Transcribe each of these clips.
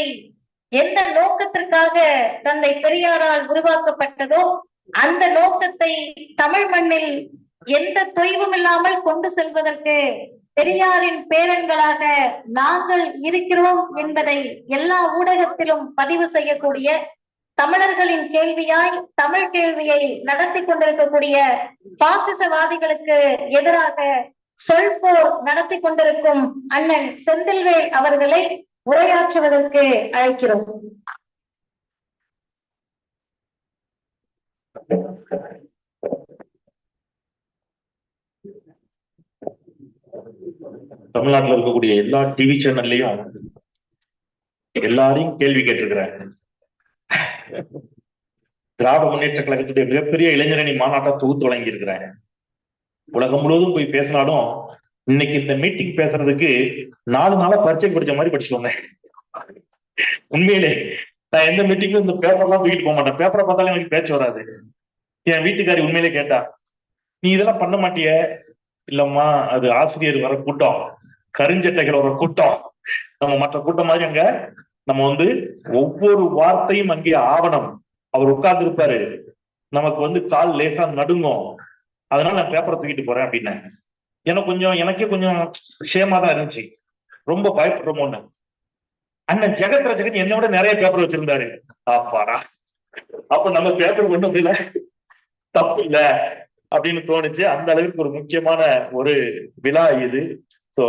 பாதை எந்த நோக்கத்திற்காக தந்தை பெரியாரால் உருவாக்கப்பட்டதோ அந்த நோக்கத்தை தமிழ் மண்ணில் எந்த தொய்வும் இல்லாமல் கொண்டு செல்வதற்கு பெரியாரின் பேரன்களாக நாங்கள் இருக்கிறோம் என்பதை எல்லா ஊடகத்திலும் பதிவு செய்யக்கூடிய தமிழர்களின் கேள்வியாய் தமிழ் கேள்வியை நடத்தி கொண்டிருக்கக்கூடிய பாசிசவாதிகளுக்கு எதிராக சொல்போர் நடத்தி கொண்டிருக்கும் அண்ணன் செந்தில்வேல் அவர்களை உரையாற்றுவதற்கு அழைக்கிறோம். தமிழ்நாட்டுல இருக்கக்கூடிய எல்லா டிவி சேனல்லையும் எல்லாரையும் கேள்வி கேட்டிருக்கிறேன். திராவிட முன்னேற்ற கழகத்துடைய மிகப்பெரிய இளைஞரணி மாநாட்டை தொகுத்து வழங்கி இருக்கிறேன் உலகம் முழுவதும் போய் பேசினாலும் இன்னைக்கு இந்த மீட்டிங் பேசுறதுக்கு நாலு நாளா பரிச்சை படிச்ச மாதிரி படிச்சுட்டு வந்தேன். உண்மையிலே நான் எந்த மீட்டிங்கும் இந்த பேப்பர்லாம் தூக்கிட்டு போக மாட்டேன். பேப்பரை பார்த்தாலும் எனக்கு பேச்சு வராது. என் வீட்டுக்காரி உண்மையிலே கேட்டா நீ இதெல்லாம் பண்ண மாட்டிய? இல்லம்மா அது ஆசிரியர் வர கூட்டம். கருஞ்சட்டைகள் வர கூட்டம். நம்ம மற்ற கூட்டம் மாதிரி அங்க நம்ம வந்து ஒவ்வொரு வார்த்தையும் அங்கே ஆவணம். அவர் உட்கார்ந்து இருப்பாரு நமக்கு வந்து கால் லேசா நடுங்கும். அதனால நான் பேப்பரை தூக்கிட்டு போறேன் அப்படின்னேன். எனக்கு கொஞ்சம் எனக்கே கொஞ்சம் சேமா தான் இருந்துச்சு. ரொம்ப பயப்படுறோமோன்னு அண்ணன் ஜெகத் ரஜகன் என்னை விட நிறைய பேப்பர் வச்சிருந்தாரு. ஆப்பாடா. அப்ப நம்ம பேப்பர் கொண்டு வந்து தப்பு இல்ல. அப்படின்னு தோணுச்சு. அந்த அளவுக்கு ஒரு முக்கியமான ஒரு விழா இது. சோ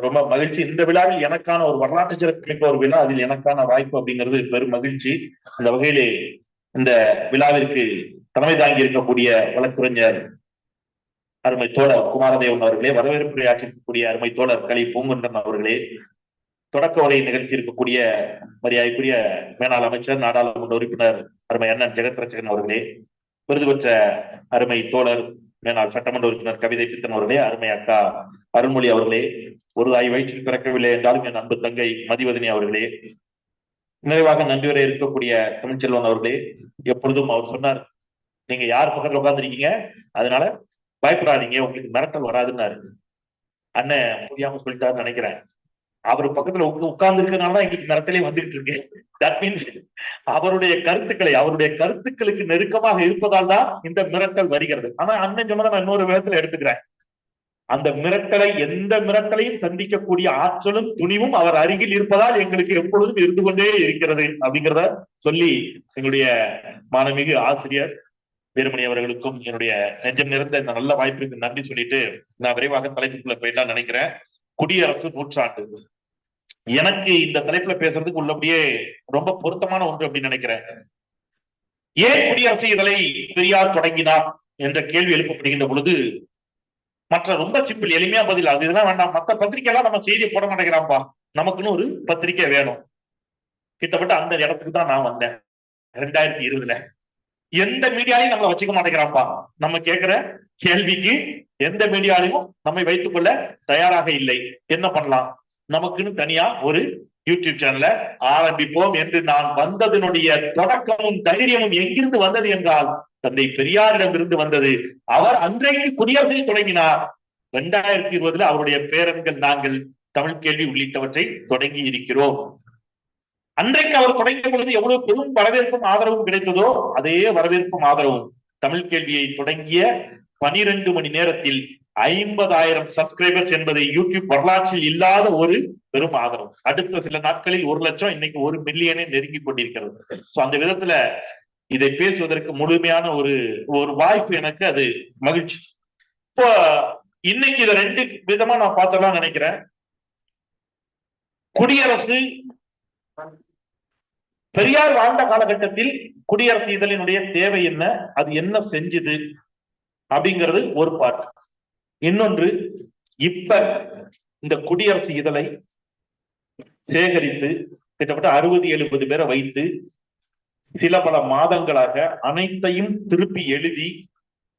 ரொம்ப மகிழ்ச்சி. இந்த விழாவில் எனக்கான ஒரு வரலாற்று சிறப்புமிக்க ஒரு விழா. அதில் எனக்கான வாய்ப்பு அப்படிங்கிறது பெரும் மகிழ்ச்சி. அந்த வகையிலே இந்த விழாவிற்கு தலைமை தாங்கி இருக்கக்கூடிய வழக்குரைஞர் அருமை தோழர் குமாரதேவன் அவர்களே வரவேற்புரை ஆற்றிருக்கக்கூடிய அருமை தோழர் கலி பூங்குன்றன் அவர்களே தொடக்க உரை நிகழ்த்தி இருக்கக்கூடிய மரியாதைக்குரிய மேலாள் அமைச்சர் நாடாளுமன்ற உறுப்பினர் அருமை அண்ணன் ஜெகத்ரட்சகன் அவர்களே விருது பெற்ற அருமை தோழர் மேலாள் சட்டமன்ற உறுப்பினர் கவிதை பித்தன் அவர்களே அருமை அக்கா அருள்மொழி அவர்களே ஒரு தாய் வயிற்றில் பிறக்கவில்லை என்றாலும் என் அன்பு தங்கை மதிவதனி அவர்களே நிறைவாக நன்றி வரை இருக்கக்கூடிய தமிழ்ச்செல்வன் அவர்களே எப்பொழுதும் அவர் சொன்னார் நீங்க யார் பக்கத்துல உட்கார்ந்துருக்கீங்க? அதனால பயப்படாதீங்க உங்களுக்கு மிரட்டல் வராதுன்னாரு. அண்ணன் புரியாம சொல்லிட்டாருன்னு நினைக்கிறேன். அவர் பக்கத்துல உட்கார்ந்து இருக்கனாலதான் எங்களுக்கு மிரட்டலே வந்துகிட்டு இருக்கு. தட் மீன்ஸ் அவருடைய கருத்துக்களை அவருடைய கருத்துக்களுக்கு நெருக்கமாக இருப்பதால் தான் இந்த மிரட்டல் வருகிறது. ஆனா அண்ணன் சொன்னதை நான் இன்னொரு விதத்துல எடுத்துக்கிறேன். அந்த மிரட்டலை எந்த மிரட்டலையும் சந்திக்கக்கூடிய ஆற்றலும் துணிவும் அவர் அருகில் இருப்பதால் எங்களுக்கு எப்பொழுதும் இருந்து கொண்டே இருக்கிறது அப்படிங்கிறத சொல்லி எங்களுடைய மாணமிகு ஆசிரியர் வீரமணி அவர்களுக்கும் என்னுடைய நெஞ்சம் நிறைந்த இந்த நல்ல வாய்ப்புக்கு நன்றி சொல்லிட்டு நான் விரைவாக தலைப்புக்குள்ள போயிடலாம் நினைக்கிறேன். குடியரசு நூற்றாண்டு. எனக்கு இந்த தலைப்புல பேசுறதுக்கு உள்ளபடியே ரொம்ப பொருத்தமான ஒன்று அப்படின்னு நினைக்கிறேன். ஏன் குடியரசு இதழை பெரியார் தொடங்கினார் என்ற கேள்வி எழுப்பப்படுகின்ற பொழுது மற்ற ரொம்ப சிம்பிள் எளிமையா பதில். அது இதெல்லாம் வேண்டாம். மத்த பத்திரிக்கை எல்லாம் நம்ம செய்தியை போட மாட்டேங்கிறான்பா? நமக்குன்னு ஒரு பத்திரிக்கை வேணும். கிட்டத்தட்ட அந்த இடத்துக்கு தான் நான் வந்தேன். ரெண்டாயிரத்தி இருபதுல. எந்த மீடியாலையும் நம்மளை வச்சுக்க மாட்டேங்கிறாப்பா நம்ம கேட்கிற கேள்விக்கு எந்த மீடியாலையும் நம்மை வைத்துக் கொள்ள தயாராக இல்லை. என்ன பண்ணலாம்? நமக்குன்னு தனியா ஒரு யூடியூப் சேனல ஆரம்பிப்போம் என்று நான் வந்ததனுடைய தொடக்கமும் தைரியமும் எங்கிருந்து வந்தது என்றால் தந்தை பெரியாரிடம் இருந்து வந்தது. அவர் அன்றைக்கு குடியரசை தொடங்கினார். இரண்டாயிரத்தி இருபதுல அவருடைய பேரன்கள் நாங்கள் தமிழ் கேள்வி உள்ளிட்டவற்றை தொடங்கி இருக்கிறோம் அன்றைக்கு அவர் தொடங்கிய பொழுது எவ்வளவு பெரும் வரவேற்பும் ஆதரவும் கிடைத்ததோ அதே வரவேற்பும் ஆதரவும். தமிழ் கேள்வியை தொடங்கிய பனிரெண்டு மணி நேரத்தில் ஐம்பதாயிரம் சப்ஸ்கிரைபர்ஸ் என்பதை யூடியூப் வரலாற்றில் இல்லாத ஒரு பெரும் ஆதரவு. அடுத்த சில நாட்களில் ஒரு லட்சம் இன்னைக்கு ஒரு மில்லியனை நெருங்கி கொண்டிருக்கிறது. சோ அந்த விதத்துல இதை பேசுவதற்கு முழுமையான ஒரு ஒரு வாய்ப்பு எனக்கு அது மகிழ்ச்சி. இப்போ இன்னைக்கு இதை ரெண்டு விதமா நான் பார்த்தலாம் நினைக்கிறேன். குடியரசு பெரியார் வாழ்ந்த காலகட்டத்தில் குடியரசு இதழினுடைய தேவை என்ன? அது என்ன செஞ்சுது? அப்படிங்கிறது ஒரு பாட்டு இன்னொன்று இப்ப இந்த குடியரசு இதழை சேகரித்து கிட்டத்தட்ட அறுபது எழுபது பேரை வைத்து சில பல மாதங்களாக அனைத்தையும் திருப்பி எழுதி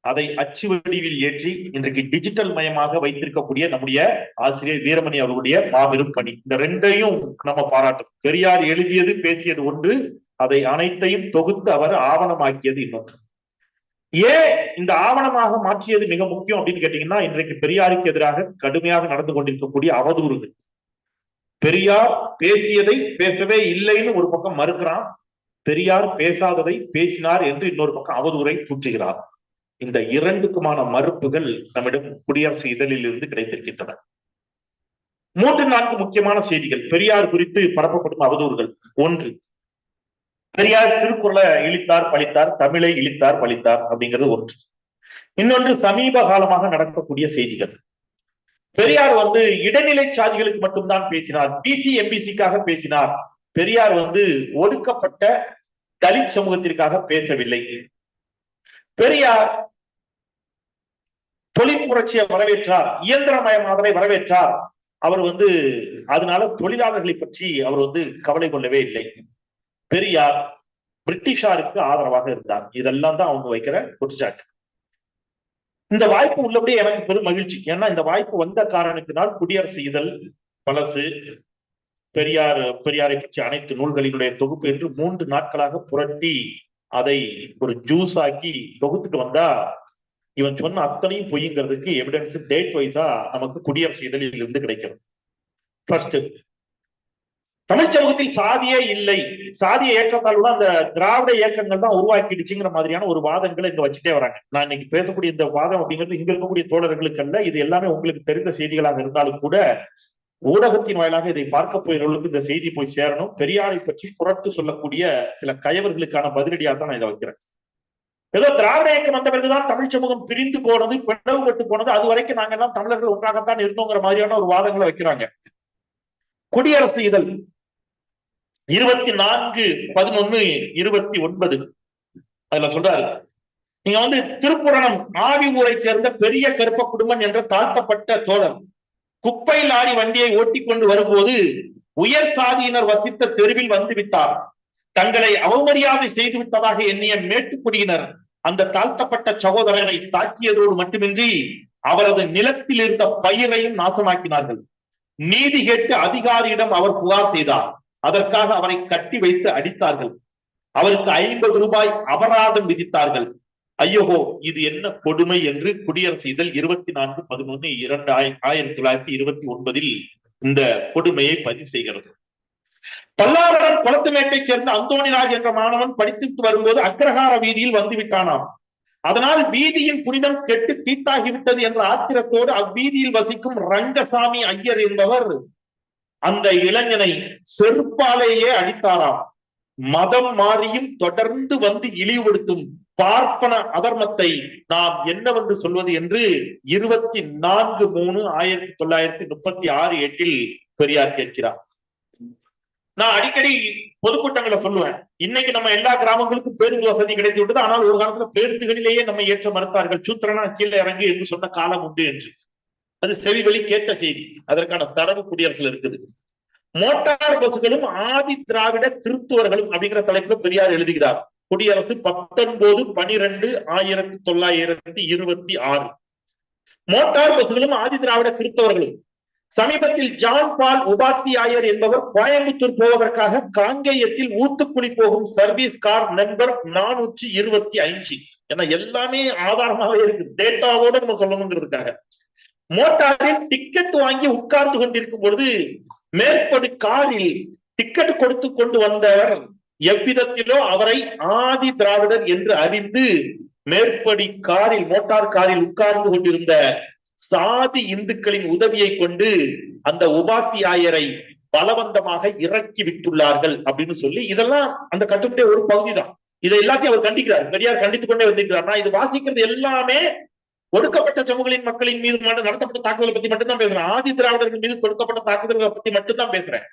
அதை அச்சு வடிவில் ஏற்றி இன்றைக்கு டிஜிட்டல் மயமாக வைத்திருக்கக்கூடிய நம்முடைய ஆசிரியர் வீரமணி அவர்களுடைய மாபெரும் பணி. இந்த ரெண்டையும் நம்ம பாராட்டும் பெரியார் எழுதியது பேசியது ஒன்று அதை அனைத்தையும் தொகுத்து அவர் ஆவணமாக்கியது இன்னொன்று. ஏன் இந்த ஆவணமாக மாற்றியது மிக முக்கியம் அப்படின்னு கேட்டீங்கன்னா இன்றைக்கு பெரியாருக்கு எதிராக கடுமையாக நடந்து கொண்டிருக்கக்கூடிய அவதூறுகள். பெரியார் பேசியதை பேசவே இல்லைன்னு ஒரு பக்கம் மறுக்கிறான். பெரியார் பேசாததை பேசினார் என்று இன்னொரு பக்கம் அவதூரை தூற்றுகிறார். இந்த இரண்டுக்குமான மறுப்புகள் நம்மிடம் குடியரசு இதழில் இருந்து கிடைத்திருக்கின்றன. மூன்று நான்கு முக்கியமான செய்திகள். பெரியார் குறித்து பரப்பப்படும் அவதூறுகள். ஒன்று பெரியார் திருக்குறளை இழித்தார் பழித்தார் தமிழை இழித்தார் பழித்தார் அப்படிங்கிறது ஒன்று. இன்னொன்று சமீப காலமாக நடக்கக்கூடிய செய்திகள். பெரியார் வந்து இடைநிலை சாதிகளுக்கு மட்டும்தான் பேசினார். பிசி எம்பிசிக்காக பேசினார். பெரியார் வந்து ஒடுக்கப்பட்ட தலித் சமூகத்திற்காக பேசவில்லை. பெரியார் தொழில் புரட்சியை வரவேற்றார் இயந்திரமயமாதலை வரவேற்றார். அவர் வந்து அதனால தொழிலாளர்களை பற்றி அவர் வந்து கவலை கொள்ளவே இல்லை. பெரியார் பிரிட்டிஷாருக்கு ஆதரவாக இருந்தார். இதெல்லாம் தான் அவங்க வைக்கிற குற்றச்சாட்டு. இந்த வாய்ப்பு உள்ளபடியே எனக்கு பெரும் மகிழ்ச்சி. ஏன்னா இந்த வாய்ப்பு வந்த காரணத்தினால் குடியரசு இதழ் பழசு பெரியார் பெரியாரை பற்றி அனைத்து நூல்களினுடைய தொகுப்பு என்று மூன்று நாட்களாக புரட்டி அதை ஒரு ஜூஸ் ஆக்கி தொகுத்துட்டு வந்தா இவன் சொன்ன அத்தனையும் பொய்ங்கிறதுக்கு எவிடன்ஸ் டேட் வைஸா நமக்கு குடியரசு இதழில் இருந்து கிடைக்கிறது ஃபர்ஸ்ட் தமிழ் சமூகத்தில் சாதியே இல்லை. சாதிய ஏற்றத்தாழ்வுல அந்த திராவிட இயக்கங்கள் தான் உருவாக்கிடுச்சுங்கிற மாதிரியான ஒரு வாதங்களை இங்க வச்சுட்டே வராங்க. நான் இன்னைக்கு பேசக்கூடிய இந்த வாதம் அப்படிங்கிறது இங்க இருக்கக்கூடிய தோழர்களுக்கு அல்ல இது எல்லாமே உங்களுக்கு தெரிந்த செய்திகளாக இருந்தாலும் கூட ஊடகத்தின் வாயிலாக இதை பார்க்க போகிறவர்களுக்கு இந்த செய்தி போய் சேரணும். பெரியாரை பற்றி புரட்டு சொல்லக்கூடிய சில கயவர்களுக்கான பதிலடியாக தான் நான் இதை வைக்கிறேன். ஏதோ திராவிட இயக்கம் வந்த பிறகுதான் தமிழ் சமூகம் பிரிந்து போனது பிளவுபட்டு போனது. அது வரைக்கும் நாங்க எல்லாம் தமிழர்கள் ஒன்றாகத்தான் இருந்தோங்கிற மாதிரியான ஒரு வாதங்களை வைக்கிறாங்க. குடியரசு இதழ். இருபத்தி நான்கு பதினொன்னு இருபத்தி ஒன்பது. அதுல சொல்றாரு. நீங்க வந்து திருப்புரணம் ஆவி ஊரை சேர்ந்த பெரிய கருப்ப குடும்பம் என்ற தாழ்த்தப்பட்ட தோழர் குப்பை லாரி வண்டியை ஓட்டிக்கொண்டு வரும்போது உயர் சாதியினர் வசித்த தெருவில் வந்து விட்டார். தங்களை அவமரியாதை செய்து விட்டதாக எண்ணிய மேட்டுக்குடியினர் அந்த தாழ்த்தப்பட்ட சகோதரரை தாக்கியதோடு மட்டுமின்றி அவரது நிலத்தில் இருந்த பயிரையும் நாசமாக்கினார்கள். நீதி கேட்டு அதிகாரியிடம் அவர் புகார் செய்தார். அதற்காக அவரை கட்டி வைத்து அடித்தார்கள். அவருக்கு ஐம்பது ரூபாய் அபராதம் விதித்தார்கள். ஐயோகோ இது என்ன கொடுமை என்று குடியரசு இதழ் இருபத்தி நான்கு பதினொன்று இரண்டு ஆயிரத்தி தொள்ளாயிரத்தி இருபத்தி ஒன்பதில் இந்த கொடுமையை பதிவு செய்கிறது. பல்லாவரம் குளத்துமேட்டை சேர்ந்த அந்தோணிராஜ் என்ற மாணவன் படித்து வரும்போது அக்ரஹார வீதியில் வந்து விட்டானாம். அதனால் வீதியின் புனிதம் கெட்டு தீட்டாகிவிட்டது என்ற ஆத்திரத்தோடு அவ்வீதியில் வசிக்கும் ரங்கசாமி ஐயர் என்பவர் அந்த இளைஞனை செருப்பாலேயே அடித்தாராம். மதம் மாறியும் தொடர்ந்து வந்து இழிவுபடுத்தும் பார்ப்பன அதர்மத்தை நாம் என்னவென்று சொல்வது என்று இருபத்தி நான்கு மூணு ஆயிரத்தி தொள்ளாயிரத்தி முப்பத்தி ஆறு எட்டில் பெரியார் கேட்கிறார். நான் அடிக்கடி பொதுக்கூட்டங்களை சொல்லுவேன். இன்னைக்கு நம்ம எல்லா கிராமங்களுக்கும் பேருந்து வசதி கிடைத்து விட்டது. ஆனால் ஒரு காலத்துல பேருந்துகளிலேயே நம்ம ஏற்ற மறுத்தார்கள். சூத்திரனா கீழே இறங்கி என்று சொன்ன காலம் உண்டு என்று. அது செவி வழி கேட்ட செய்தி. அதற்கான தரவு குடியரசுல இருக்குது. மோட்டார் பஸ்களும் ஆதி திராவிட திருத்துவர்களும் அப்படிங்கிற தலைப்புல பெரியார் எழுதுகிறார். குடியரசு பத்தொன்பது பனிரெண்டு ஆயிரத்தி தொள்ளாயிரத்தி இருபத்தி ஆறு. மோட்டார் பஸ்களும் ஆதி திராவிட கிறிஸ்தவர்களும் சமீபத்தில் ஜான் பால் உபாத்தியாயர் என்பவர் கோயம்புத்தூர் போவதற்காக காங்கேயத்தில் ஊத்துக்குடி போகும் சர்வீஸ் கார் நம்பர் நானூற்றி இருபத்தி அஞ்சு ஏன்னா எல்லாமே ஆதாரமாகவே இருக்கு. டேட்டாவோட நம்ம சொல்லணுங்கிறதுக்காக. மோட்டாரில் டிக்கெட் வாங்கி உட்கார்ந்து கொண்டிருக்கும் பொழுது மேற்படி காரில் டிக்கெட் கொடுத்து கொண்டு வந்தவர் எவ்விதத்திலோ அவரை ஆதி திராவிடர் என்று அறிந்து மேற்படி காரில் மோட்டார் காரில் உட்கார்ந்து கொண்டிருந்த சாதி இந்துக்களின் உதவியை கொண்டு அந்த உபாத்தியாயரை பலவந்தமாக இறக்கி விட்டுள்ளார்கள் அப்படின்னு சொல்லி இதெல்லாம் அந்த கட்டுப்படைய ஒரு பகுதி தான் இதை எல்லாத்தையும் அவர் கண்டிக்கிறார். பெரியார் கண்டித்துக் கொண்டே வந்திருக்கிறார். இது வாசிக்கிறது எல்லாமே ஒடுக்கப்பட்ட சமூகங்களின் மக்களின் மீது நடத்தப்பட்ட தாக்குதலை பத்தி மட்டும்தான் பேசுறேன். ஆதி திராவிடர்கள் மீது கொடுக்கப்பட்ட தாக்குதல்களை பத்தி மட்டும்தான் பேசுறேன்.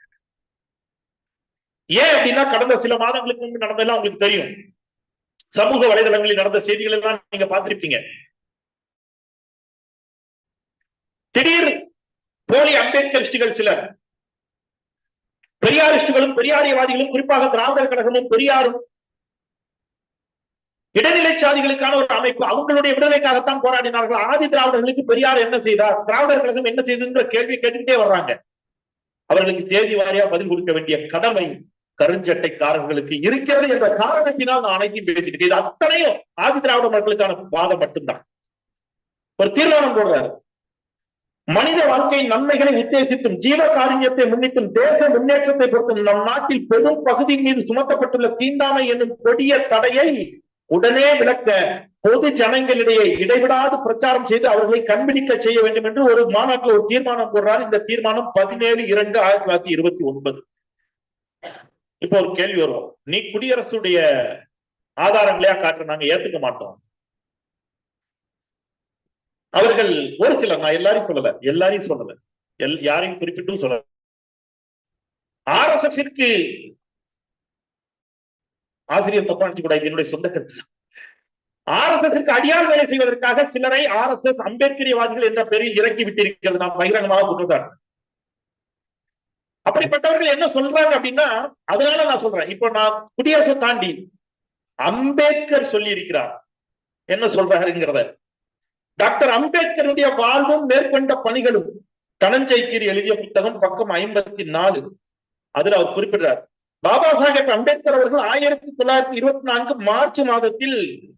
ஏன் அப்படின்னா கடந்த சில மாதங்களுக்கு முன்பு நடந்ததெல்லாம் உங்களுக்கு தெரியும். சமூக வலைதளங்களில் நடந்த செய்திகள் எல்லாம் நீங்க பார்த்திருப்பீங்க. திடீர் போலி அம்பேத்கரிஸ்டுகள் சிலர் பெரியாரிஸ்டுகளும் பெரியாரியவாதிகளும் குறிப்பாக திராவிடர் கழகமும் பெரியாரும் இடைநிலை சாதிகளுக்கான ஒரு அமைப்பு அவங்களுடைய விடுதலைக்காகத்தான் போராடினார்கள். ஆதி திராவிடர்களுக்கு பெரியார் என்ன செய்தார்? திராவிடர் கழகம் என்ன செய்ததுங்கிற கேள்வி கேட்டுக்கிட்டே வர்றாங்க. அவர்களுக்கு தேதி வாரியா பதில் கொடுக்க வேண்டிய கடமை கருஞ்சட்டைக்காரர்களுக்கு இருக்கிறது என்ற காரணத்தினால் நான் அனைத்தையும் பேசிட்டு இது அத்தனையும் ஆதி திராவிட மக்களுக்கான வாதம் மட்டும்தான். ஒரு தீர்மானம் போடுறாரு. மனித வாழ்க்கையின் நன்மைகளை உத்தேசித்தும் ஜீவ காரியத்தை முன்னிட்டும் தேச முன்னேற்றத்தை பொறுத்தும் நம் நாட்டில் பெரும் பகுதி மீது சுமத்தப்பட்டுள்ள தீண்டாமை என்னும் கொடிய தடையை உடனே விளக்க பொது ஜனங்களிடையே இடைவிடாது பிரச்சாரம் செய்து அவர்களை கண்பிடிக்க செய்ய வேண்டும் என்று ஒரு மாநாட்டில் ஒரு தீர்மானம் போடுறார். இந்த தீர்மானம் பதினேழு இரண்டு ஆயிரத்தி தொள்ளாயிரத்தி இருபத்தி ஒன்பது. இப்போ ஒரு கேள்வி வரும். நீ குடியரசுடைய ஆதாரங்களையா காட்டுற நாங்க ஏத்துக்க மாட்டோம். அவர்கள் ஒரு சிலர் நான் எல்லாரையும் சொல்லல எல்லாரையும் சொல்லல. எல் யாரையும் குறிப்பிட்டும் சொல்ல ஆர் எஸ் எஸ்க்கு ஆசிரியர் தப்பா நினைச்சு என்னுடைய சொந்த கருத்து ஆர் எஸ் எஸ் அடியாள் வேலை செய்வதற்காக சிலரை ஆர் எஸ் எஸ் அம்பேத்கரியவாதிகள் என்ற பெயரில் இறக்கி விட்டிருக்கிறது. நாம் பகிரங்கமாக குற்றச்சாட்டு. அப்படிப்பட்டவர்கள் என்ன சொல்றாங்க அப்படின்னா அதனால நான் சொல்றேன். இப்போ நான் குடியரசை தாண்டி அம்பேத்கர் சொல்லி இருக்கிறார் என்ன சொல்றாருங்கிறத டாக்டர் அம்பேத்கருடைய வாழ்வும் மேற்கொண்ட பணிகளும் தனஞ்சய் எழுதிய புத்தகம் பக்கம் ஐம்பத்தி நாலு. அதுல அவர் குறிப்பிடுறார். பாபா சாஹேப் அம்பேத்கர் அவர்கள் ஆயிரத்தி தொள்ளாயிரத்தி இருபத்தி நான்கு மார்ச் மாதத்தில்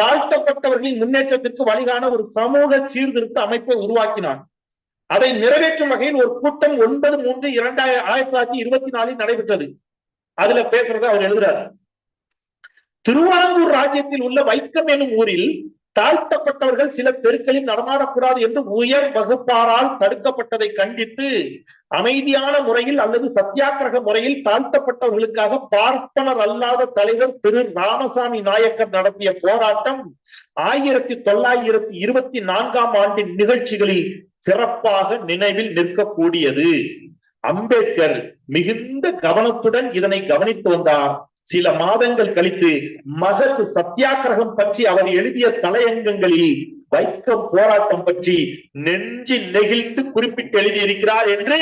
தாழ்த்தப்பட்டவர்களின் முன்னேற்றத்திற்கு வழிகான ஒரு சமூக சீர்திருத்த அமைப்பை உருவாக்கினார். அதை நிறைவேற்றும் வகையில் ஒரு கூட்டம் ஒன்பது மூன்று இரண்டாயிரம் ஆயிரத்தி தொள்ளாயிரத்தி இருபத்தி நாலில் நடைபெற்றது. அதுல பேசுறத அவர் எழுதுறார். திருவாங்கூர் ராஜ்யத்தில் உள்ள வைக்கம் எனும் ஊரில் தாழ்த்தப்பட்டவர்கள் சில தெருக்களில் நடமாடக்கூடாது என்று உயர் வகுப்பாரால் தடுக்கப்பட்டதை கண்டித்து அமைதியான முறையில் அல்லது சத்தியாகிரக முறையில் தாழ்த்தப்பட்டவர்களுக்காக பார்ப்பனர் அல்லாத தலைவர் திரு ராமசாமி நாயக்கர் நடத்திய போராட்டம் ஆயிரத்தி தொள்ளாயிரத்தி இருபத்தி நான்காம் ஆண்டின் நிகழ்ச்சிகளில் சிறப்பாக நினைவில் நிற்கக்கூடியது. அம்பேத்கர் மிகுந்த கவனத்துடன் இதனை கவனித்து வந்தார். சில மாதங்கள் கழித்து மகத் சத்தியாகிரகம் பற்றி அவர் எழுதிய தலையங்கங்களில் வைக்க போராட்டம் பற்றி நெஞ்சு நெகிழ்ந்து குறிப்பிட்டு எழுதியிருக்கிறார் என்று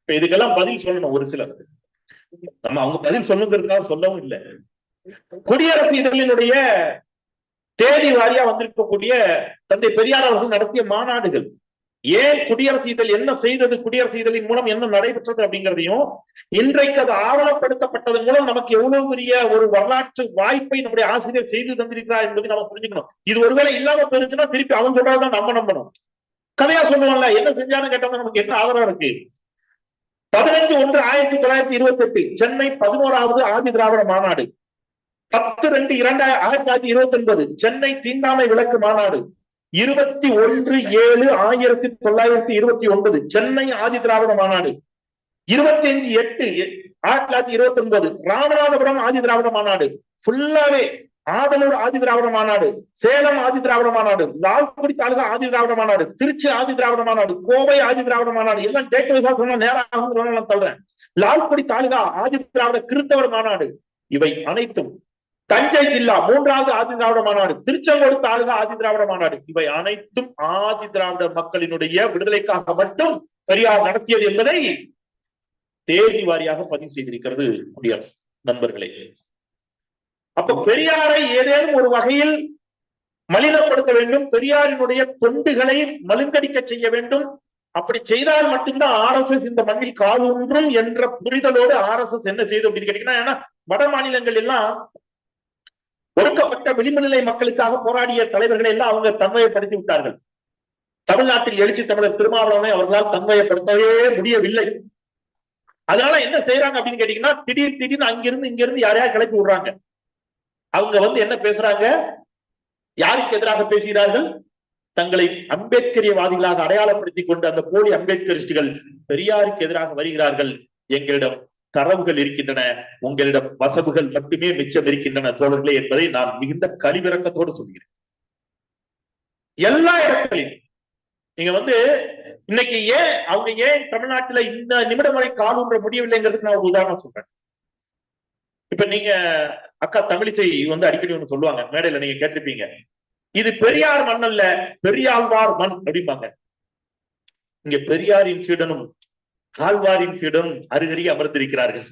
இப்ப இதுக்கெல்லாம் பதில் சொல்லணும் ஒரு சிலர். நம்ம அவங்க பதில் சொல்லுங்கிறதுக்காக சொல்லவும் இல்லை. குடியரசு இதழினுடைய தேதி வாரியா வந்திருக்கக்கூடிய தந்தை பெரியார் அவர்கள் நடத்திய மாநாடுகள். ஏன் குடியரசு இதழ் என்ன செய்தது? குடியரசு இதழின் மூலம் என்ன நடைபெற்றது அப்படிங்கிறதையும் இன்றைக்கு அது ஆவணப்படுத்தப்பட்டதன் மூலம் நமக்கு எவ்வளவு பெரிய ஒரு வரலாற்று வாய்ப்பை நம்முடைய ஆசிரியர் செய்து தந்திருக்கிறார் என்பதை நம்ம புரிஞ்சுக்கணும். இது ஒருவேளை இல்லாம போயிருச்சுன்னா திருப்பி அவன் சொல்றதுதான் நம்ம நம்பணும். கதையா சொல்லுவாங்கல்ல என்ன செஞ்சான்னு கேட்டோம்னா நமக்கு என்ன ஆதரவு இருக்கு? பதினஞ்சு ஒன்று ஆயிரத்தி தொள்ளாயிரத்தி இருபத்தி எட்டு சென்னை பதினோராவது ஆதி திராவிட மாநாடு. பத்து ரெண்டு இரண்டாயிரம் ஆயிரத்தி தொள்ளாயிரத்தி இருபத்தி ஒன்பது சென்னை தீண்டாமை விளக்கு மாநாடு. இருபத்தி ஒன்று ஏழு ஆயிரத்தி தொள்ளாயிரத்தி இருபத்தி ஒன்பது சென்னை ஆதி திராவிட மாநாடு. இருபத்தி அஞ்சு எட்டு ஆயிரத்தி தொள்ளாயிரத்தி இருபத்தி ஒன்பது ராமநாதபுரம் ஆதி திராவிட மாநாடு. ஃபுல்லாவே ஆதலூர் ஆதி திராவிட மாநாடு சேலம் ஆதி திராவிட மாநாடு லால்குடி தாலுகா ஆதி திராவிட மாநாடு திருச்சி ஆதி திராவிட மாநாடு கோவை ஆதி திராவிட மாநாடு எல்லாம் டேட் வைஸா சொன்னா நேரம் நான் சொல்றேன் லால்குடி தாலுகா ஆதி திராவிட கிறித்தவர் மாநாடு. இவை அனைத்தும் தஞ்சை ஜில்லா மூன்றாவது ஆதி திராவிட மாநாடு திருச்செங்கோடு தாலுகா ஆதி திராவிட மாநாடு. இவை அனைத்தும் ஆதி திராவிட மக்களினுடைய விடுதலைக்காக மட்டும் பெரியார் நடத்தியது என்பதை தேதி வாரியாக பதிவு செய்திருக்கிறது குடியரசு நண்பர்களே. அப்ப பெரியாரை ஏதேனும் ஒரு வகையில் மலினப்படுத்த வேண்டும் பெரியாரினுடைய தொண்டுகளை மழுங்கடிக்க செய்ய வேண்டும். அப்படி செய்தால் மட்டும்தான் ஆர் எஸ் எஸ் இந்த மண்ணில் கால் ஒன்றும் என்ற புரிதலோடு ஆர் எஸ் எஸ் என்ன செய்யுது அப்படின்னு கேட்டீங்கன்னா ஏன்னா வட மாநிலங்கள் எல்லாம் ஒடுக்கப்பட்ட விளிம்புநிலை மக்களுக்காக போராடிய தலைவர்களை எல்லாம் அவங்க தன்மையப்படுத்தி விட்டார்கள். தமிழ்நாட்டில் எழுச்சி தமிழர் திருமாவளவனை அவர்களால் தன்மையப்படுத்தவே முடியவில்லை. அதனால என்ன செய்யறாங்க அப்படின்னு கேட்டீங்கன்னா திடீர் திடீர்னு அங்கிருந்து இங்கிருந்து யாரையா கிளப்பி விடுறாங்க? அவங்க வந்து என்ன பேசுறாங்க? யாருக்கு எதிராக பேசுகிறார்கள்? தங்களை அம்பேத்கரியவாதிகளாக அடையாளப்படுத்திக் கொண்டு அந்த போலி அம்பேத்கரிஸ்டுகள் பெரியாருக்கு எதிராக வருகிறார்கள் எங்களிடம். தரவுகள் இருக்கின்றன உங்களிடம் வசவுகள் மட்டுமே மிச்சம் இருக்கின்றன தோழர்களே என்பதை நான் மிகுந்த கழிவிறக்கத்தோடு சொல்கிறேன். எல்லா இடங்களிலும் நீங்க வந்து இன்னைக்கு ஏன் அவங்க ஏன் தமிழ்நாட்டுல இந்த நிமிடம் வரை காலூன்ற முடியவில்லைங்கிறதுக்கு நான் ஒரு உதாரணம் சொல்றேன். இப்ப நீங்க அக்கா தமிழிசை வந்து அடிக்கடி ஒண்ணு சொல்லுவாங்க மேடையில நீங்க கேட்டிருப்பீங்க. இது பெரியார் மண் அல்ல பெரியாழ்வார் மண் அப்படிம்பாங்க. இங்க பெரியாரின் சீடனும் ஆழ்வாரின் பீடம் அருகறி அமர்ந்திருக்கிறார்கள்.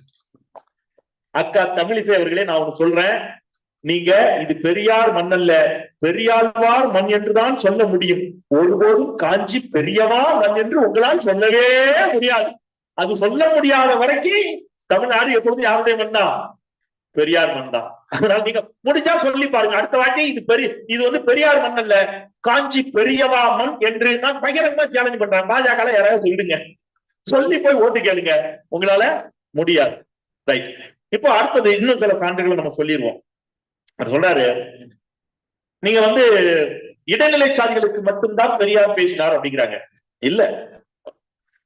அக்கா தமிழிசை அவர்களே நான் ஒண்ணு சொல்றேன். நீங்க இது பெரியார் மண் அல்ல பெரியாழ்வார் மண் என்றுதான் சொல்ல முடியும். ஒருபோதும் காஞ்சி பெரியவா மண் என்று உங்களால் சொல்லவே முடியாது. அது சொல்ல முடியாத வரைக்கும் தமிழ்நாடு எப்பொழுதும் யாருடைய மண்ணா? பெரியார் மண் தான். அதனால நீங்க முடிஞ்சா சொல்லி பாருங்க. அடுத்த வாட்டி இது பெரிய இது வந்து பெரியார் மண் அல்ல காஞ்சி பெரியவா மண் என்று நான் பகிரங்கமா சேலஞ்ச் பண்றேன். பாஜக யாராவது சொல்லிடுங்க. சொல்லி போய் ஓட்டு கேளுங்க. உங்களால முடியாது. ரைட் இப்போ அடுத்தது இன்னும் சில சான்றுகளை நம்ம சொல்லிடுவோம் அவர் சொல்றாரு நீங்க வந்து இடைநிலை சாதிகளுக்கு மட்டும்தான் பெரியார் பேசினார் அப்படிங்கிறாங்க. இல்ல.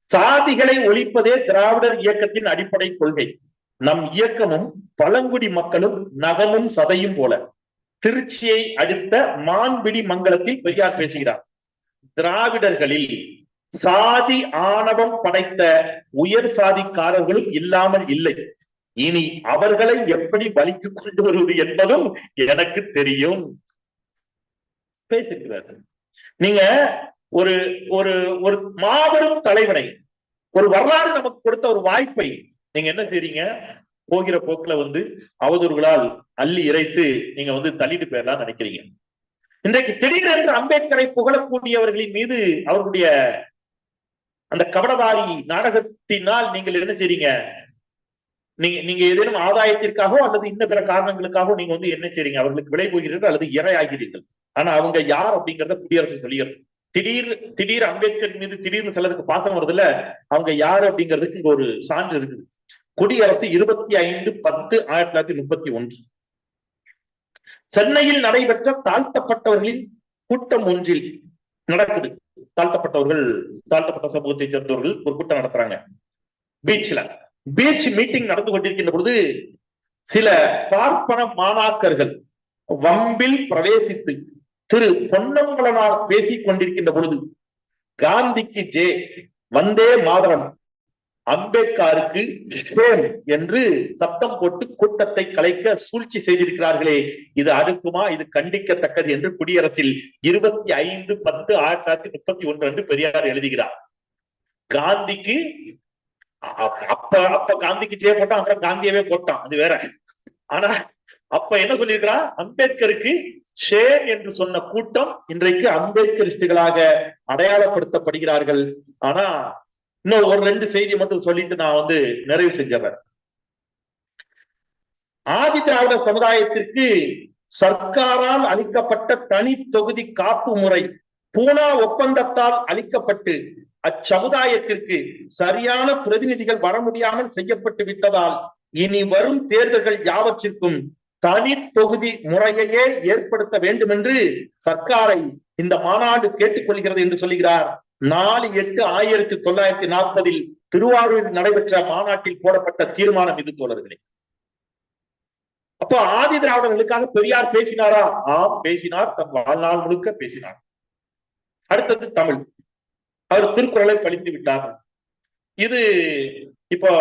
சாதிகளை ஒழிப்பதே திராவிடர் இயக்கத்தின் அடிப்படை கொள்கை. நம் இயக்கமும் பழங்குடி மக்களும் நகமும் சதையும் போல. திருச்சியை அடுத்த மான்பிடி மங்கலத்தில் பெரியார் பேசுகிறார். திராவிடர்களில் சாதி ஆணவம் படைத்த உயர் சாதிக்காரர்களும் இல்லாமல் இல்லை. இனி அவர்களை எப்படி வலிக்கு கொண்டு வருவது என்பதும் எனக்கு தெரியும். பேசிருக்கிறார்கள் நீங்க ஒரு ஒரு ஒரு மாபெரும் தலைவனை ஒரு வரலாறு நமக்கு கொடுத்த ஒரு வாய்ப்பை நீங்க என்ன செய்றீங்க? போகிற போக்குல வந்து அவதூறுகளால் அள்ளி இறைத்து நீங்க வந்து தள்ளிட்டு போயிடலாம் நினைக்கிறீங்க. இன்றைக்கு திடீரென்று அம்பேத்கரை புகழக்கூடியவர்களின் மீது அவர்களுடைய அந்த கபடதாரி நாடகத்தினால் நீங்கள் என்ன செய்றீங்க? நீங்க நீங்க ஏதேனும் ஆதாயத்திற்காகவோ அல்லது இன்ன பிற காரணங்களுக்காகவோ நீங்க வந்து என்ன செய்றீங்க? அவர்களுக்கு விலை போகிறீர்கள் அல்லது இரையாகிறீர்கள். ஆனா அவங்க யார் அப்படிங்கறத குடியரசு சொல்லிடுறது திடீர் திடீர் அம்பேத்கர் மீது திடீர்னு சிலருக்கு பாசம் வருதுல அவங்க யாரு அப்படிங்கிறதுக்கு இங்க ஒரு சான்று இருக்குது. குடியரசு இருபத்தி ஐந்து பத்து ஆயிரத்தி தொள்ளாயிரத்தி முப்பத்தி ஒன்று. சென்னையில் நடைபெற்ற தாழ்த்தப்பட்டவர்களின் கூட்டம் ஒன்றில் நடக்குது. தாழ்த்தப்பட்டவர்கள் தாழ்த்தப்பட்ட சமூகத்தை சேர்ந்தவர்கள் ஒரு கூட்டம் நடத்துறாங்க. பீச்ல பீச் மீட்டிங் நடந்து கொண்டிருக்கின்ற பொழுது சில பார்ப்பன மாணாக்கர்கள் வம்பில் பிரவேசித்து திரு பொன்னம்பலனார் பேசிக் கொண்டிருக்கின்ற பொழுது காந்திக்கு ஜே வந்தே மாதரம் அம்பேத்காருக்கு ஷேம் என்று சத்தம் போட்டு கூட்டத்தை கலைக்க சூழ்ச்சி செய்திருக்கிறார்களே. இது அடுக்குமா? இது கண்டிக்கத்தக்கது என்று குடியரசில் இருபத்தி ஐந்து பத்து ஆயிரத்தி தொள்ளாயிரத்தி முப்பத்தி ஒன்று அன்று பெரியார் எழுதுகிறார். காந்திக்கு அப்ப அப்ப காந்திக்கு ஜெய போட்டான் அப்புறம் காந்தியவே போட்டான். அது வேற. ஆனா அப்ப என்ன சொல்லியிருக்கிறா அம்பேத்கருக்கு ஷேம் என்று சொன்ன கூட்டம் இன்றைக்கு அம்பேத்கரிஸ்டுகளாக அடையாளப்படுத்தப்படுகிறார்கள். ஆனா இன்னொரு ஒரு ரெண்டு செய்தி மட்டும் சொல்லிட்டு நான் வந்து நிறைவு செஞ்சிடறேன். ஆதி திராவிட சமுதாயத்திற்கு சர்க்காரால் அளிக்கப்பட்ட தனி தொகுதி காப்பு முறை பூனா ஒப்பந்தத்தால் அளிக்கப்பட்டு அச்சமுதாயத்திற்கு சரியான பிரதிநிதிகள் வர முடியாமல் செய்யப்பட்டு விட்டதால் இனி வரும் தேர்தல்கள் யாவற்றிற்கும் தனி தொகுதி முறையையே ஏற்படுத்த வேண்டும் என்று சர்க்காரை இந்த மாநாடு கேட்டுக்கொள்கிறது என்று சொல்லுகிறார். நாலு எட்டு ஆயிரத்தி தொள்ளாயிரத்தி நாற்பதில் திருவாரூரில் நடைபெற்ற மாநாட்டில் போடப்பட்ட தீர்மானம் இது தோழர்களே. அப்போ ஆதி திராவிடர்களுக்காக பெரியார் பேசினாரா? ஆம் பேசினார். தம் வாழ்நாள் முழுக்க பேசினார். அடுத்தது தமிழ். அவர் திருக்குறளை படித்து விட்டார் இது இப்போ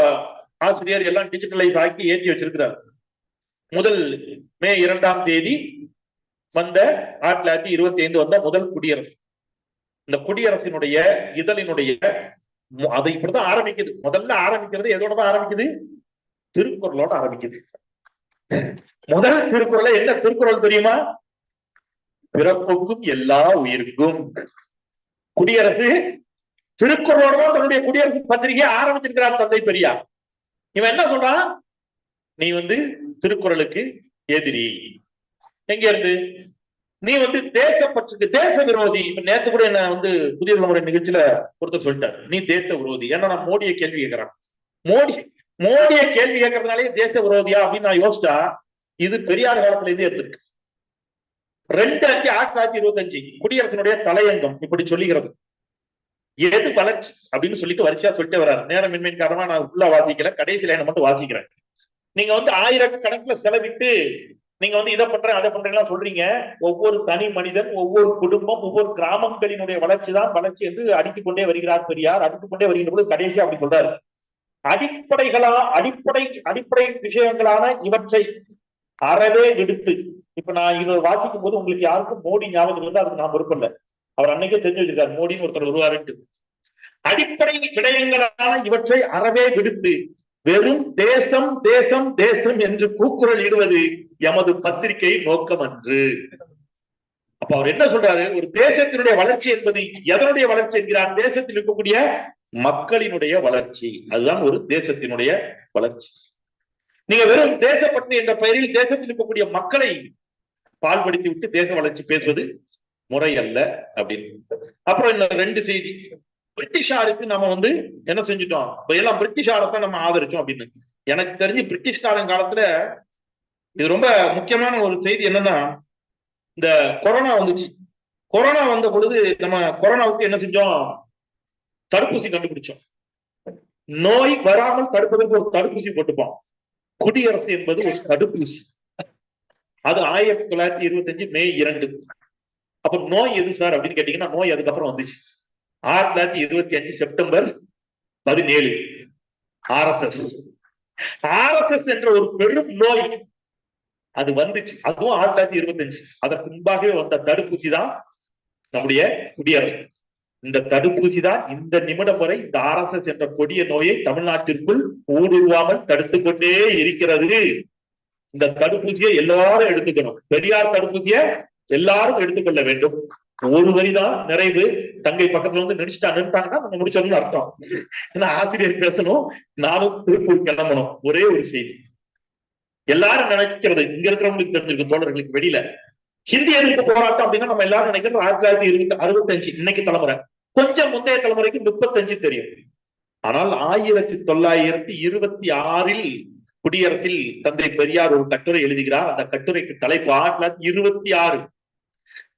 ஆசிரியர் எல்லாம் டிஜிட்டலைஸ் ஆக்கி ஏற்றி வச்சிருக்கிறார். முதல் மே இரண்டாம் தேதி வந்த ஆயிரத்தி தொள்ளாயிரத்தி இருபத்தி ஐந்து வந்த முதல் குடியரசு. இந்த குடியரசினுடைய இதழினுடைய அதை அது இப்படிதான் ஆரம்பிக்குது. முதல்ல ஆரம்பிக்கிறது எதோட தான் ஆரம்பிக்குது? திருக்குறளோட ஆரம்பிக்குது. முதல் திருக்குறளை என்ன திருக்குறள் தெரியுமா? பிறப்புக்கும் எல்லா உயிருக்கும். குடியரசு திருக்குறளோட தன்னுடைய குடியரசு பத்திரிகையை ஆரம்பிச்சிருக்கிறார் தந்தை பெரியார். இவன் என்ன சொல்றான்? நீ வந்து திருக்குறளுக்கு எதிரி. எங்க இருந்து? நீ வந்து தேசப்பற்றுக்கு தேச விரோதி இப்ப நேத்து கூட என்ன வந்து புதிய தலைமுறை நிகழ்ச்சியில ஒருத்தர் சொல்லிட்டாரு. நீ தேச விரோதி ஏன்னா நான் மோடியை கேள்வி கேட்கிறேன். மோடி மோடிய கேள்வி கேட்கறதுனாலே தேச விரோதியா அப்படின்னு நான் யோசிச்சா இது பெரியார் காலத்துல இருந்து எடுத்திருக்கு ரெண்டு அஞ்சு ஆயிரத்தி தொள்ளாயிரத்தி இருபத்தி அஞ்சு குடியரசினுடைய தலையங்கம் இப்படி சொல்லுகிறது. எது வளர்ச்சி அப்படின்னு சொல்லிட்டு வரிசையா சொல்லிட்டு வர்றாரு. நேரமின்மை காரணமா நான் ஃபுல்லா வாசிக்கல. கடைசி லைனை மட்டும் வாசிக்கிறேன். நீங்க வந்து ஆயிரக்கணக்குல செலவிட்டு நீங்க வந்து இதை பண்றேன் அதை பண்றேன் சொல்றீங்க. ஒவ்வொரு தனி மனிதன் ஒவ்வொரு குடும்பம் ஒவ்வொரு கிராமங்களினுடைய வளர்ச்சி தான் வளர்ச்சி என்று அடித்துக் கொண்டே வருகிறார் பெரியார். அடித்துக் கொண்டே வருகின்ற போது கடைசியா அப்படி சொல்றாரு. அடிப்படைகளா அடிப்படை அடிப்படை விஷயங்களான இவற்றை அறவே விடுத்து இப்ப நான் இதை வாசிக்கும் போது உங்களுக்கு யாருக்கும் மோடி ஞாபகம் வந்து அதுக்கு நான் பொறுப்பில்லை அவர் அன்னைக்கே தெரிஞ்சு வச்சிருக்காரு மோடின்னு ஒருத்தர் வருவாருன்ட்டு. அடிப்படை விடயங்களான இவற்றை அறவே விடுத்து வெறும் தேசம் தேசம் தேசம் என்று கூக்குரல் இடுவது எமது பத்திரிகை நோக்கம் அன்று அப்ப அவர் என்ன சொல்றாரு? ஒரு தேசத்தினுடைய வளர்ச்சி என்பது எதனுடைய வளர்ச்சி என்கிறார்? தேசத்தில் இருக்கக்கூடிய மக்களினுடைய வளர்ச்சி. அதுதான் ஒரு தேசத்தினுடைய வளர்ச்சி. நீங்க வெறும் தேசப்பற்று என்ற பெயரில் தேசத்தில் இருக்கக்கூடிய மக்களை பால்படுத்தி விட்டு தேச வளர்ச்சி பேசுவது முறை அல்ல அப்படின்னு. அப்புறம் இன்னும் ரெண்டு செய்தி. பிரிட்டிஷாருக்கு நம்ம வந்து என்ன செஞ்சுட்டோம்? இப்ப எல்லாம் பிரிட்டிஷாரத்தான் நம்ம ஆதரிச்சோம் அப்படின்னு. எனக்கு தெரிஞ்சு பிரிட்டிஷ்காரன் காலத்துல இது ரொம்ப முக்கியமான ஒரு செய்தி என்னன்னா இந்த கொரோனா வந்துச்சு. கொரோனா வந்த பொழுது நம்ம கொரோனாவுக்கு என்ன செஞ்சோம்? தடுப்பூசி கண்டுபிடிச்சோம். நோய் வராமல் தடுப்பதற்கு ஒரு தடுப்பூசி போட்டுப்போம். குடியரசு என்பது ஒரு தடுப்பூசி. அது ஆயிரத்தி தொள்ளாயிரத்தி இருபத்தி அஞ்சு மே இரண்டு. அப்ப நோய் எது சார் அப்படின்னு கேட்டீங்கன்னா நோய் அதுக்கப்புறம் வந்துச்சு. ஆயிரத்தி தொள்ளாயிரத்தி இருபத்தி அஞ்சு செப்டம்பர் பதினேழு. ஆர்எஸ்எஸ் ஆர்எஸ்எஸ் என்ற ஒரு பெரும் நோய். அது வந்துச்சு. அதுவும் ஆயிரத்தி தொள்ளாயிரத்தி இருபத்தி அஞ்சு. அதற்கு முன்பாகவே வந்த தடுப்பூசி தான் நம்முடைய குடியரசு. இந்த தடுப்பூசி தான் இந்த நிமிடம் வரை இந்த ஆர்எஸ்எஸ் என்ற கொடிய நோயை தமிழ்நாட்டிற்குள் ஊடுருவாமல் தடுத்துக் கொண்டே இருக்கிறது. இந்த தடுப்பூசியை எல்லாரும் எடுத்துக்கணும். பெரியார் தடுப்பூசியை எல்லாரும் எடுத்துக்கொள்ள வேண்டும். ஒரு வரிதான் நிறைவு. தங்கை பக்கத்துல வந்து நினைச்சுட்டா நின்றுட்டாங்கன்னா நம்ம முடிச்சோம்னு அர்த்தம். ஏன்னா ஆசிரியர் பேசணும் நானும் திருப்பூர் கிளம்பணும். ஒரே ஒரு செய்தி. எல்லாரும் நினைக்கிறது இங்க இருக்கிறவங்களுக்கு தெரிஞ்சிருக்கு தோழர்களுக்கு வெளியில ஹிந்தி எதிர்ப்பு போராட்டம் அப்படின்னா நம்ம எல்லாரும் நினைக்கிறது ஆயிரத்தி தொள்ளாயிரத்தி இருபத்தி அறுபத்தஞ்சு இன்னைக்கு தலைமுறை. கொஞ்சம் முந்தைய தலைமுறைக்கு முப்பத்தஞ்சு தெரியும். ஆனால் ஆயிரத்தி தொள்ளாயிரத்தி இருபத்தி ஆறில் குடியரசில் தந்தை பெரியார் ஒரு கட்டுரை எழுதுகிறார். அந்த கட்டுரைக்கு தலைப்பு ஆயிரத்தி தொள்ளாயிரத்தி இருபத்தி ஆறு.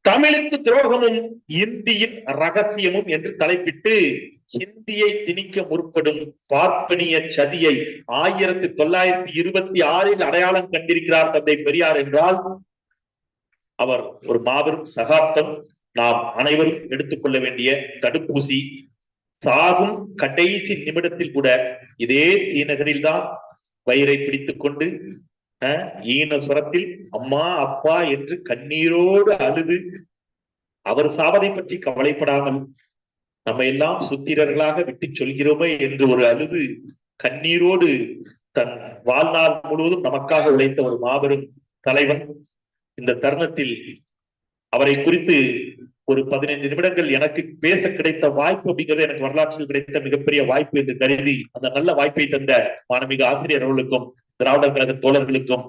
தமிழுக்கு துரோகமும் இந்தியின் ரகசியமும் என்று தலைப்பிட்டு ஹிந்தியை திணிக்க முற்படும் பார்ப்பனிய சதியை ஆயிரத்தி தொள்ளாயிரத்தி இருபத்தி ஆறில் அடையாளம் கண்டிருக்கிறார் தந்தை பெரியார் என்றால் அவர் ஒரு மாபெரும் சகாப்தம். நாம் அனைவரும் எடுத்துக்கொள்ள வேண்டிய தடுப்பூசி சாகும் கடைசி நிமிடத்தில் கூட இதே தீநகரில் தான் வயிறை பிடித்துக் கொண்டு ஈன சுரத்தில் அம்மா அப்பா என்று கண்ணீரோடு அழுது அவர் சாவதை பற்றி கவலைப்படாமல் நம்ம எல்லாம் சுத்திரர்களாக விட்டு சொல்கிறோமே என்று ஒரு அழுது கண்ணீரோடு தன் வாழ்நாள் முழுவதும் நமக்காக உழைத்த ஒரு மாபெரும் தலைவன் இந்த தருணத்தில் அவரை குறித்து ஒரு பதினைந்து நிமிடங்கள் எனக்கு பேச கிடைத்த வாய்ப்பு அப்படிங்கிறது எனக்கு வரலாற்றில் கிடைத்த மிகப்பெரிய வாய்ப்பு என்று கருதி அந்த நல்ல வாய்ப்பை தந்த மாணமிக ஆசிரியர் அவர்களுக்கும் திராவிடர் கழக தோழர்களுக்கும்